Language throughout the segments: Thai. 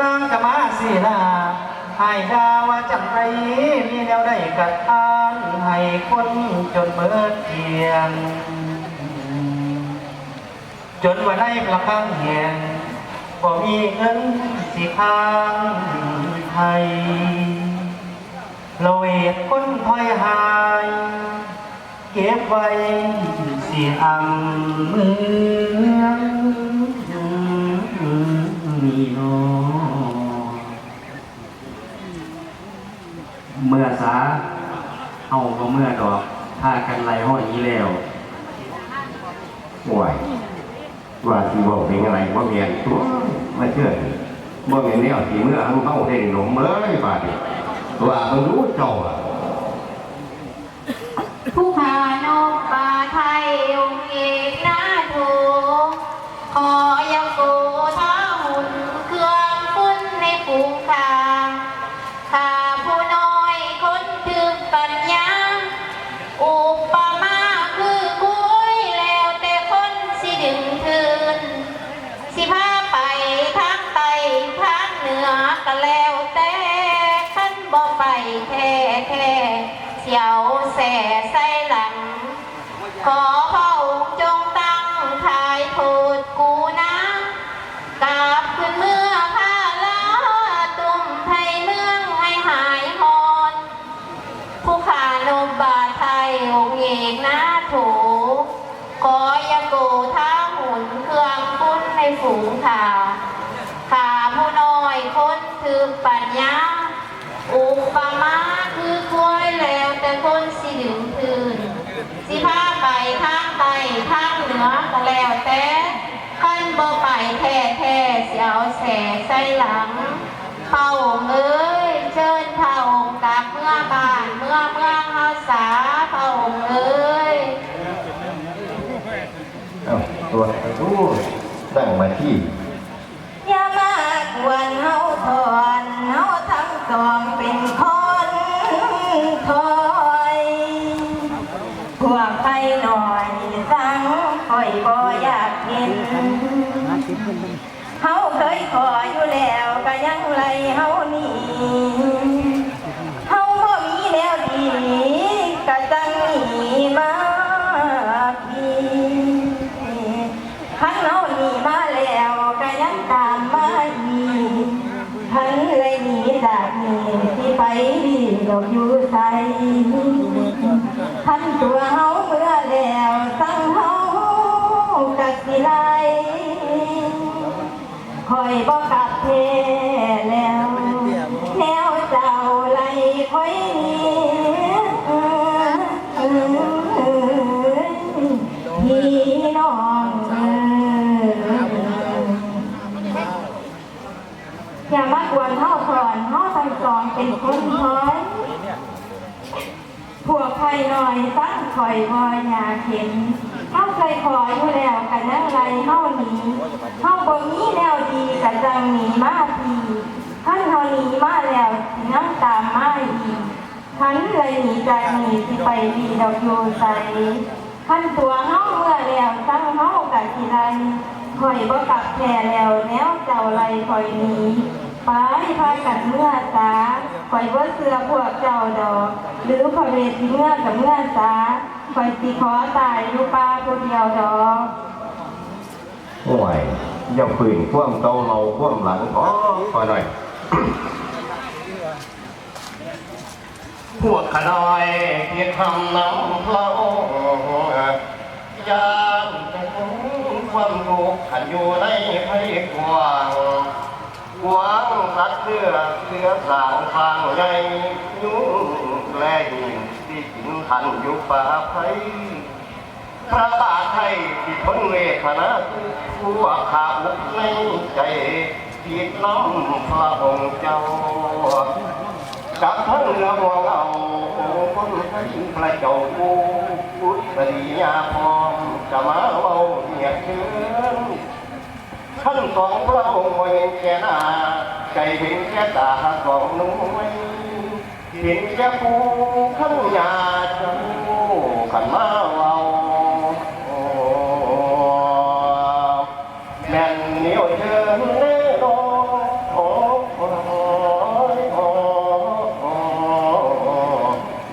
ตั้งกมาสีนาให้ดาว่าจังไรมีแนวใดกัดทานให้คนจนเบิดเทียง จนวันในประคังเหียงบ่มีเงินสิค้างไทยเราเวทคนถอยหาย เก็บไว้สิอังเมือง นี่เนาะเมื่อสาเอาก็เมื่อดอกถ้ากันไรห้อยนี้แล้วห่วยว่าสิบอกเป็นอะไรว่าเมียนตัวไมาเชื่อบ่เมียนแนวสีเมื่อหันเข้าเด้งหลงเมื่อยบาดีว่ามันรู้เจ้าอะ เสียวแส่ใส่หลัง ขอพระองค์จงตั้งทายโทษกูนะกราบขึ้นเมื่อพาลาตุ่มไทยเมืองให้หายหอนผู้ขานมบาไทยองค์เอกนาโถขออย่าโกท้าหุ่นเครื่องปุ้นในฝูงขาขาผู้น้อยคนถือปัญญาอุปมา คนสิดึงคืนสิพาไปทางใต้ทางเหนือก็แล้วแต่ขั้นบ่ไปแท้แท้ๆเสียวแสใส่หลังเผ่าเอ้ยเชิญเผ่ากลับเมื่อบ้านเมื่อเมืองเฮาสาเผ่าเอ้ยเอ้าตัวรู้ตั้งมาที่อย่ามากวนเฮา วกใครหน่อยสั่งคอยบ่อยากเห็นเฮาเคยขออยู่แล้วก็ยังไล่เฮานี่เฮาบ่มีแนวดีก็จังหนีมาพี่คันเฮาหนีมาแล้วก็ยังตามมาอีกทันเลยหนีจากนี้ที่ไปดีดอกอยู่ใส คอยบอกกลับเทแล้วแนวเจ้าไล่คอยนี้พี่น้องเอ้ยอย่ามากวนเท่าก่อนเท่าทั้งสองเป็นคนคอยพวกใครหน่อยตั้งคอยบอยอยากเห็น เข้าเคยขออยู่แล้วกันนั่งไรเข้านีเข้าบ่มีแนวดีกันจังหนีมาทีขั้นเขาหนีมาแล้วสินั่งตามมาอีกขันเลยหนีจากหนีสิไปดีดอกโยใสขั้นตัวเฮาเมื่อแล้วตั้งเฮากับสิไรคอยบ่กลับแท่แล้วแนวเจ้าไรคอยหนีไปพากันเมื่อสาคอยบ่เสือพวกเจ้าดอก หรือพระเวทเมื่อกับเมื่อสา คอยสิขอตายอยู่ป่าผู้เดียวดอกห่วยอย่าฝืนคว่ำเตาเราคว่ำหลังขอขอหน่อย พวกขน้อยเพียงคำน้ำเพลายามจะถึงความรู้ขันอยู่ในไพกว้างหวังสัตว์เลือเสือสางทางใหญ่ยุ่งแลหิน ที่กินทันอยู่ป่าไพพระบาทไทยที่ทนเวทนาผู้ขาบุกในใจที่น้ำพระองค์เจ้ากับทั้งเรือมองเอาคนไทยพระเจ้าผู้พุทธริยาพร้อมจะมาเว้าเหยียดเชื้อท่านสองพระองค์เห็นแก่หน้าใจเห็นแก่ตาของนุ่ย เห็นจะผู้ขันยาจะผู้ขันมาเอาแม่นเหนียวเชิงเล่โลอ้โอ้โอ้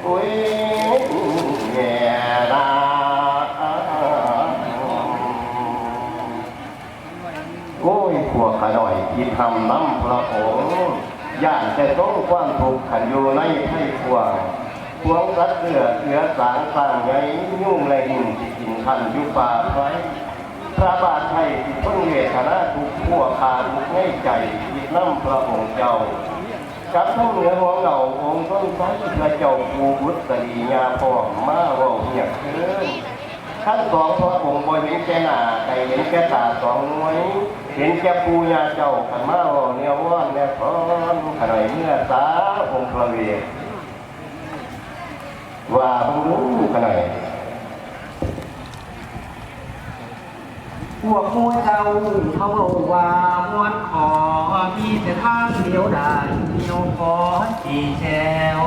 อุ้ยแย่ละโอ้ยพวกขน่อยที่ทำน้ำพระโอง ย่านแต่ต้องความถูกขันอยู่ในไถ่พวงพวงสัตว์เสือเสือสางต่างไงยุ่งและหิ่งที่กินขันยู่ป่าไว้พระบาทไทยที่ต้นเวทนาทุกพวกขาทุกให้ใจคิดน้ำพระองค์เจ้ากับทั้งเหนือหัวเงาองค์ต้นไทรพระเจ้าภูบุตรียาพ่อมาว่าเหียบเคิน ขั้นสองพระองค์บ่เห็นแก่หน้าแต่เห็นแก่ตาสองหน่วย เห็นแก่ปูยาเจ้าขันมาเว่าเนี่ยว่อนเนี่ยพอนขณะเมื่อสาองค์พระเวทว่าพงรู้ขณะพวกมูเจ้าเขาบอกว่ามวนขอพี่แต่ทางเดียวได้เดียวขอจีแชว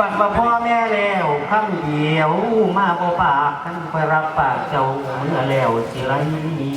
บัตรพ่อแม่แล้วคำเดียวมาบ่ปากท่านคอยรับปากเจ้าเมื่อแล้วสิไรนี